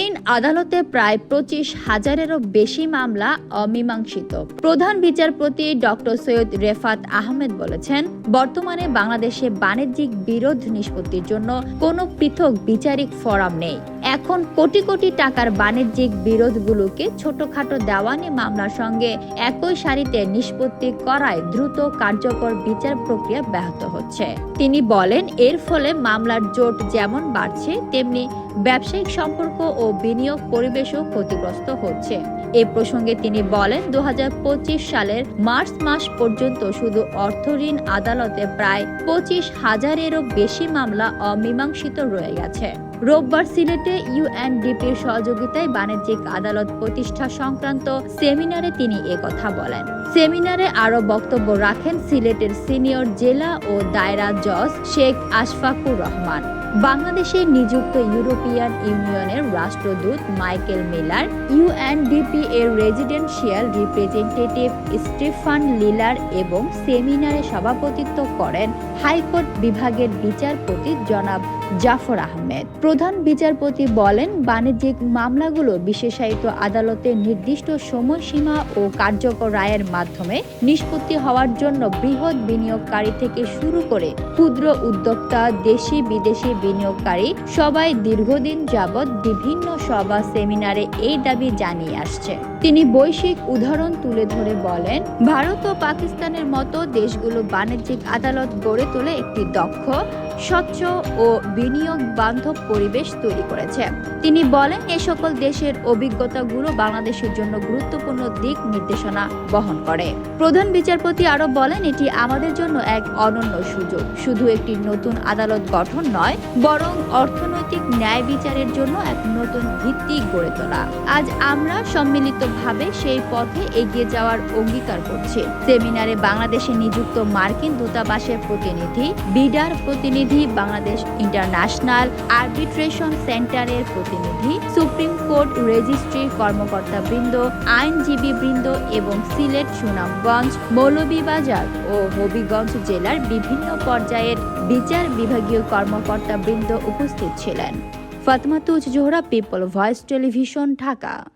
ঋণ আদালতে প্রায় পঁচিশ হাজারেরও বেশি মামলা অমীমাংসিত। প্রধান বিচারপতি ডক্টর সৈয়দ রেফাত আহমেদ বলেছেন, বর্তমানে বাংলাদেশে বাণিজ্যিক বিরোধ নিষ্পত্তির জন্য কোনো পৃথক বিচারিক ফোরাম নেই। এখন কোটি কোটি টাকার বাণিজ্যিক বিরোধগুলোকে ছোটখাটো দেওয়ানি মামলার সঙ্গে একই সারিতে নিষ্পত্তি করায় দ্রুত কার্যকর বিচার প্রক্রিয়া ব্যাহত হচ্ছে। তিনি বলেন, এর ফলে মামলার জোট যেমন বাড়ছে, তেমনি ব্যবসায়িক সম্পর্ক ও বিনিয়োগ পরিবেশও ক্ষতিগ্রস্ত হচ্ছে। এ প্রসঙ্গে তিনি বলেন দু হাজার পঁচিশ সালের মার্চ মাস পর্যন্ত শুধু অর্থ ঋণ আদালতে প্রায় পঁচিশ হাজারেরও বেশি মামলা অমীমাংসিত রয়ে গেছে। রোববার সিলেটে ইউএনডিপির সহযোগিতায় বাণিজ্যিক আদালত প্রতিষ্ঠা সংক্রান্ত সেমিনারে তিনি একথা বলেন। সেমিনারে আরও বক্তব্য রাখেন সিলেটের সিনিয়র জেলা ও দায়রা জজ শেখ আশফাকুর রহমান। বাংলাদেশে নিযুক্ত ইউরোপিয়ান ইউনিয়নের রাষ্ট্রদূত মাইকেল মিলার ইউএনডিপি এর রেজিডেন্সিয়াল রিপ্রেজেন্টেটিভ স্টিফান লিলার এবং সেমিনারে সভাপতিত্ব করেন হাইকোর্ট বিভাগের বিচারপতি জনাব জাফর আহমেদ। প্রধান বিচারপতি বলেন, বাণিজ্যিক মামলাগুলো বিশেষায়িত আদালতে নির্দিষ্ট সময়সীমা ও কার্যকর রায়ের মাধ্যমে নিষ্পত্তি হওয়ার জন্য বৃহৎ বিনিয়োগকারী থেকে শুরু করে ক্ষুদ্র উদ্যোক্তা দেশি বিদেশি বিনিয়োগকারী সবাই দীর্ঘদিন যাবৎ বিভিন্ন সভা, সেমিনারে এই দাবি জানিয়ে আসছে। তিনি বৈশ্বিক উদাহরণ তুলে ধরে বলেন, ভারত ও পাকিস্তানের মতো দেশগুলো বাণিজ্যিক আদালত গড়ে তোলে একটি দক্ষ স্বচ্ছ ও বিনিয়োগ বান্ধব পরিবেশ তৈরি করেছে। তিনি বলেন, এ সকল দেশের অভিজ্ঞতাগুলো বাংলাদেশের জন্য গুরুত্বপূর্ণ দিক নির্দেশনা বহন করে। প্রধান বিচারপতি আরও বলেন, এটি আমাদের জন্য এক অনন্য সুযোগ। শুধু একটি নতুন আদালত গঠন নয়, বরং অর্থনৈতিক ন্যায় বিচারের জন্য এক নতুন ভিত্তি গড়ে তোলা। আজ আমরা সম্মিলিতভাবে সেই পথে এগিয়ে যাওয়ার অঙ্গীকার করছি। সেমিনারে বাংলাদেশে নিযুক্ত মার্কিন দূতাবাসের প্রতিনিধি, বিডার প্রতিনিধি বাংলাদেশ ইন্টারন্যাশনাল আর্বিট্রেশন সেন্টারের প্রতিনিধি, সুপ্রিম কোর্ট রেজিস্ট্রির কর্মকর্তা বৃন্দ আইনজীবী বৃন্দ এবং সিলেট সুনামগঞ্জ, মৌলভীবাজার ও হবিগঞ্জ জেলার বিভিন্ন পর্যায়ের বিচার বিভাগীয় কর্মকর্তা বৃন্দ উপস্থিত ছিলেন। Fatematuz Zohra, people voice television, Dhaka.